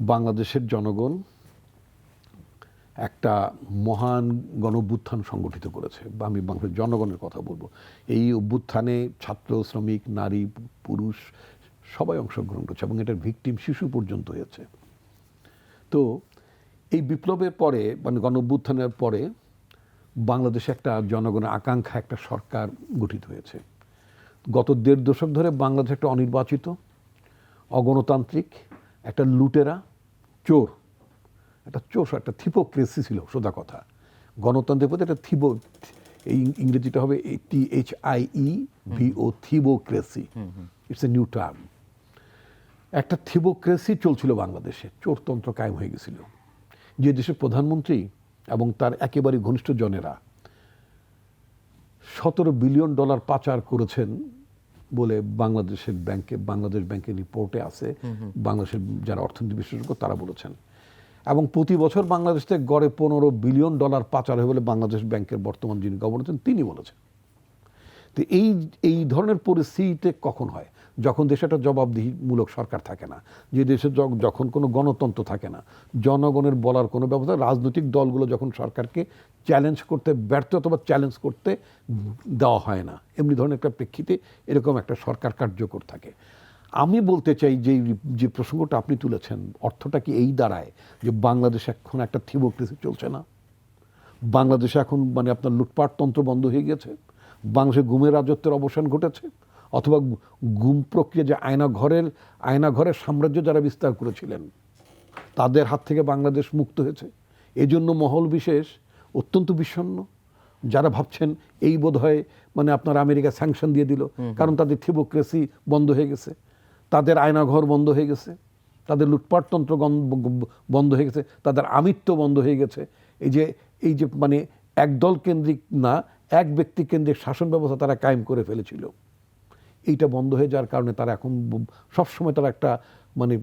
বাংলাদেশের জনগণ একটা মহান গণ অভ্যুত্থান সংগঠিত করেছে। বা আমি বাংলাদেশের জনগণের কথা বলব। এই অভ্যুত্থানে ছাত্র, শ্রমিক, নারী, পুরুষ সবাই অংশগ্রহণ করেছে এবং এটার ভিকটিম শিশু পর্যন্ত হয়েছে। তো এই বিপ্লবের পরে মানে গণ অভ্যুত্থানের পরে বাংলাদেশে একটা জনগণের আকাঙ্ক্ষা, একটা সরকার গঠিত হয়েছে। গত দেড় দশক ধরে বাংলাদেশ একটা অনির্বাচিত, অগণতান্ত্রিক, একটা লুটেরা চোর। একটা চোর একটা থিপোক্রেসি ছিল সোজা কথা। গণতন্ত্রের প্রতি একটা থিবো এই ইংরেজিটা হবে T H I E V O thievocracy it's a new term একটা থিবোক্রেসি চলছিল বাংলাদেশে চোরতন্ত্র কায়েম হয়ে গেছিল। যে দেশের প্রধানমন্ত্রী এবং তার একেবারে ঘনিষ্ঠ জনেরা সতেরো বিলিয়ন ডলার পাচার করেছেন বলে বাংলাদেশের ব্যাংকে বাংলাদেশ ব্যাংকের রিপোর্টে আছে বাংলাদেশের যারা অর্থনীতি বিশেষজ্ঞ তারা বলেছেন। এবং প্রতি বছর বাংলাদেশ থেকে গড়ে পনেরো বিলিয়ন ডলার পাচার হয়ে বলে বাংলাদেশ ব্যাংকের বর্তমান যিনি গভর্নর আছেন তিনি বলেছেন। তো এই এই ধরনের পরিস্থিতিতে কখন হয়? যখন দেশে একটা জবাবদিহিমূলক সরকার থাকে না, যে দেশে যখন কোনো গণতন্ত্র থাকে না, জনগণের বলার কোনো ব্যবস্থা, রাজনৈতিক দলগুলো যখন সরকারকে চ্যালেঞ্জ করতে ব্যর্থ অথবা চ্যালেঞ্জ করতে দেওয়া হয় না, এমনি ধরনের একটা প্রেক্ষিতে এরকম একটা সরকার কার্যকর থাকে। আমি বলতে চাই যে যে প্রসঙ্গটা আপনি তুলেছেন, অর্থটা কি এই দাঁড়ায় যে বাংলাদেশ এখন একটা থিবোক্রেসি চলছে না? বাংলাদেশে এখন মানে আপনার লুটপাট তন্ত্র বন্ধ হয়ে গেছে? বাংলাদেশে গুমের রাজত্বের অবসান ঘটেছে? অথবা গুম প্রক্রিয়া যে আয়না ঘরের আয়না ঘরের সাম্রাজ্য যারা বিস্তার করেছিলেন তাদের হাত থেকে বাংলাদেশ মুক্ত হয়েছে। এজন্য মহল বিশেষ অত্যন্ত বিষণ্ণ। যারা ভাবছেন এই বোধ হয় মানে আপনার আমেরিকা স্যাংশন দিয়ে দিল কারণ তাদের থিবোক্রেসি বন্ধ হয়ে গেছে। তাদের আয়নাঘর বন্ধ হয়ে গেছে। তাদের লুটপাটতন্ত্র বন্ধ হয়ে গেছে। তাদের আমিত্ব বন্ধ হয়ে গেছে। এই যে এই যে মানে একদল কেন্দ্রিক না এক ব্যক্তি কেন্দ্রিক শাসন ব্যবস্থা তারা কায়েম করে ফেলেছিল। এইটা বন্ধ হয়ে যাওয়ার কারণে তারা এখন সবসময় তারা একটা মানে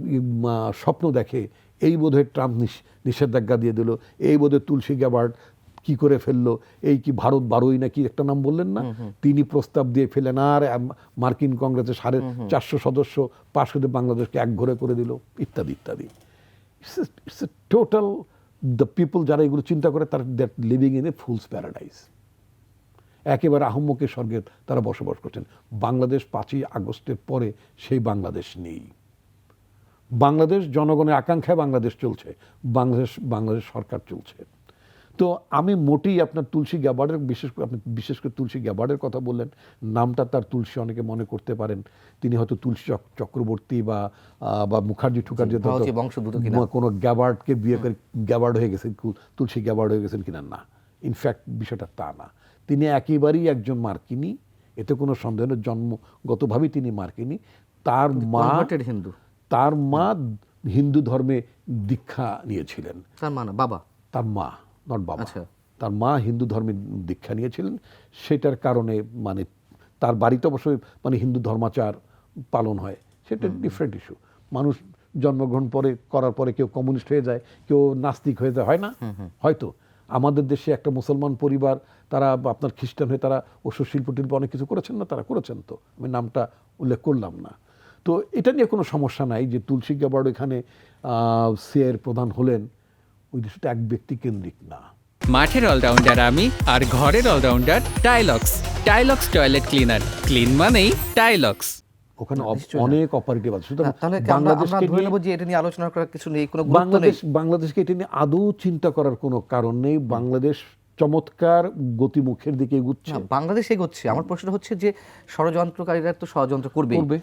স্বপ্ন দেখে এই বোধহয় ট্রাম্প নিষ- নিষেধাজ্ঞা দিয়ে দিল এই বোধহয় তুলসী গ্যাবার্ড কি করে ফেলল এই কি ভারত বারোই নাকি একটা নাম বললেন না? তিনি প্রস্তাব দিয়ে ফেলেন আর মার্কিন কংগ্রেসের সাড়ে চারশো সদস্য পাশ করে বাংলাদেশকে এক ঘরে করে দিল ইত্যাদি ইত্যাদি। It's a total the people যারা এগুলো চিন্তা করে তারা that living in a fool's paradise একেবারে আহম্মকের স্বর্গে তারা বসবাস করছেন। বাংলাদেশ পাঁচই আগস্টের পরে সেই বাংলাদেশ নেই। বাংলাদেশ জনগণের আকাঙ্ক্ষায় বাংলাদেশ চলছে বাংলাদেশ বাংলাদেশ সরকার চলছে। তো আমি মোটেই আপনার তুলসী গ্যাবার্ডের বিশেষ করে আপনি বিশেষ করে তুলসী গ্যাবার্ডের কথা বললেন নামটা তার তুলসী অনেকে মনে করতে পারেন। তিনি হয়তো তুলসী চক- চক্রবর্তী বা বা মুখার্জি ঠুকার্জি কোনো। গ্যাবার্ডকে বিয়ে করে গ্যাবার্ড হয়ে গেছেন তুলসী গ্যাবার্ড হয়ে গেছেন কিনা না। ইনফ্যাক্ট বিষয়টা তা না। তিনি একেবারেই একজন মার্কিনী এতে কোনো সন্দেহ নেই জন্মগতভাবেই তিনি মার্কিনী। তার মা হিন্দু। তার মা হিন্দু ধর্মে দীক্ষা নিয়েছিলেন। তার মানে বাবা? তার মা নট বাবা। আচ্ছা। তার মা হিন্দু ধর্মে দীক্ষা নিয়েছিলেন। সেটার কারণে মানে তার বাড়িতে অবশ্যই মানে হিন্দু ধর্মাচার পালন হয়। সেটা ডিফারেন্ট ইস্যু মানুষ জন্মগ্রহণ পরে করার পরে কেউ কমিউনিস্ট হয়ে যায় কেউ নাস্তিক হয়ে যায় হয় না? হয়তো। আমাদের দেশে একটা মুসলমান পরিবার, তারা আপনার খ্রিস্টান হয়ে তারা ওষুধ শিল্প টিল্প অনেক কিছু করেছেন না, তারা করেছেন তো। আমি নামটা উল্লেখ করলাম না। তো এটা নিয়ে কোনো সমস্যা নাই যে তুলসী গ্যাবার্ড এখানে সিআইয়ের প্রধান হলেন, ওই দেশটা এক ব্যক্তি কেন্দ্রিক না। মাঠের অলরাউন্ডার আমি আর ঘরের allrounder Tylox. Tylox toilet cleaner. Clean মানেই টাইলক্স। ওখানে অনেক অপারেটিভ আছে। সুতরাং না, তাহলে কি আমরা আমরা বাংলাদেশকে ধরে নিয়ে যে এটা নিয়ে আলোচনা করার কিছু নেই কোনো বাংলাদেশ বাংলাদেশকে এটা নিয়ে আদৌ চিন্তা করার কোনো কারণ নেই। বাংলাদেশ চমৎকার গতিমুখের দিকে এগুচ্ছে। বাংলাদেশ এগোচ্ছে। আমার প্রশ্ন হচ্ছে যে ষড়যন্ত্রকারীরা তো ষড়যন্ত্র করবে। করবে।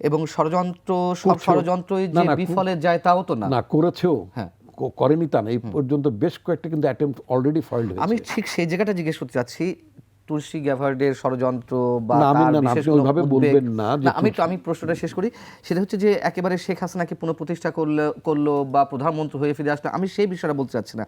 এবং ষড়যন্ত্র সব। ষড়যন্ত্রই যে বিফলে যায় তাও তো না। না করেছেও। হ্যাঁ। করেনি তা না। এই পর্যন্ত বেশ কয়েকটা কিন্তু অ্যাটেম্প অলরেডি ফাইল্ড আমি ঠিক সেই জায়গাটা জিজ্ঞেস করতে চাচ্ছি তুলসী গ্যাভার্ডের ষড়যন্ত্র বা ওইভাবে বলবেন না আমি আমি প্রশ্নটা শেষ করি। সেটা হচ্ছে যে একেবারে শেখ হাসিনাকে পুনঃপ্রতিষ্ঠা করল করল বা প্রধানমন্ত্রী হয়ে ফিরে আসলো আমি সেই বিষয়টা বলতে চাচ্ছি না।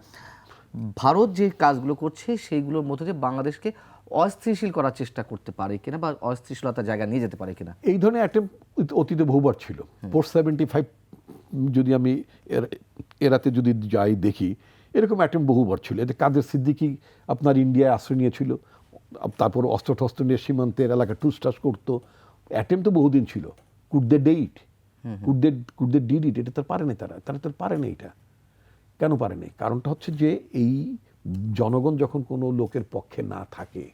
ভারত যে কাজগুলো করছে সেইগুলোর মধ্যে দিয়ে বাংলাদেশকে অস্থিতিশীল করার চেষ্টা করতে পারে কিনা বা অস্থিতিশীলতার জায়গা নিয়ে যেতে পারে কিনা? এই ধরনের অ্যাটেম্প অতীতে বহুবার ছিল। পোস্ট সেভেন্টি ফাইভ যদি আমি এর- এরাতে যদি যাই দেখি এরকম অ্যাটেম্প বহুবার ছিল। এতে কাদের সিদ্দিকি আপনার ইন্ডিয়ায় আশ্রয় নিয়েছিল? তারপর অস্ত্র টস্ত্র নিয়ে সীমান্তের এলাকা টুসটাস করতো। অ্যাটেম্প তো বহুদিন ছিল। Could they date could they could they did it এটা তো পারেনি তারা। তারা তো পারেনি এটা। কেন পারে পারেনি কারণটা হচ্ছে যে এই জনগণ যখন কোনো লোকের পক্ষে না থাকে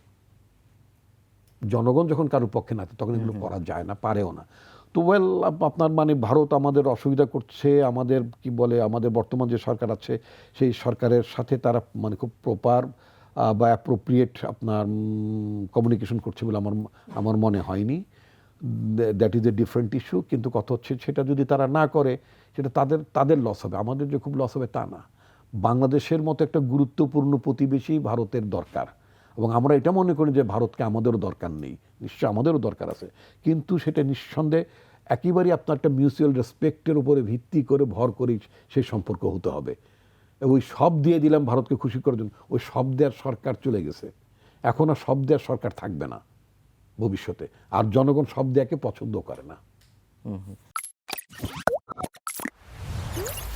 জনগণ যখন কারোর পক্ষে না থাকে তখন এগুলো করা যায় না পারেও না। তো ওয়েল আপনার মানে ভারত আমাদের অসুবিধা করছে আমাদের কি বলে আমাদের বর্তমান যে সরকার আছে সেই সরকারের সাথে তারা মানে খুব প্রপার বা অ্যাপ্রোপ্রিয়েট আপনার কমিউনিকেশন করছে বলে আমার আমার মনে হয়নি। That is a different issue কিন্তু কথা হচ্ছে সেটা যদি তারা না করে, সেটা তাদের তাদের লস হবে। আমাদের যে খুব লস হবে তা না। বাংলাদেশের মতো একটা গুরুত্বপূর্ণ প্রতিবেশী ভারতের দরকার। এবং আমরা এটা মনে করি যে ভারতকে আমাদেরও দরকার নেই। নিশ্চয় আমাদেরও দরকার আছে। কিন্তু সেটা নিঃসন্দেহে একেবারেই আপনার একটা মিউচুয়াল রেসপেক্টের উপরে ভিত্তি করে ভর করেই সেই সম্পর্ক হতে হবে। ওই সব দিয়ে দিলাম ভারতকে খুশি করার জন্য। ওই সব দেওয়ার সরকার চলে গেছে। এখন আর সব দেওয়ার সরকার থাকবে না ভবিষ্যতে। আর জনগণ সব দেয়াকে পছন্দ করে না।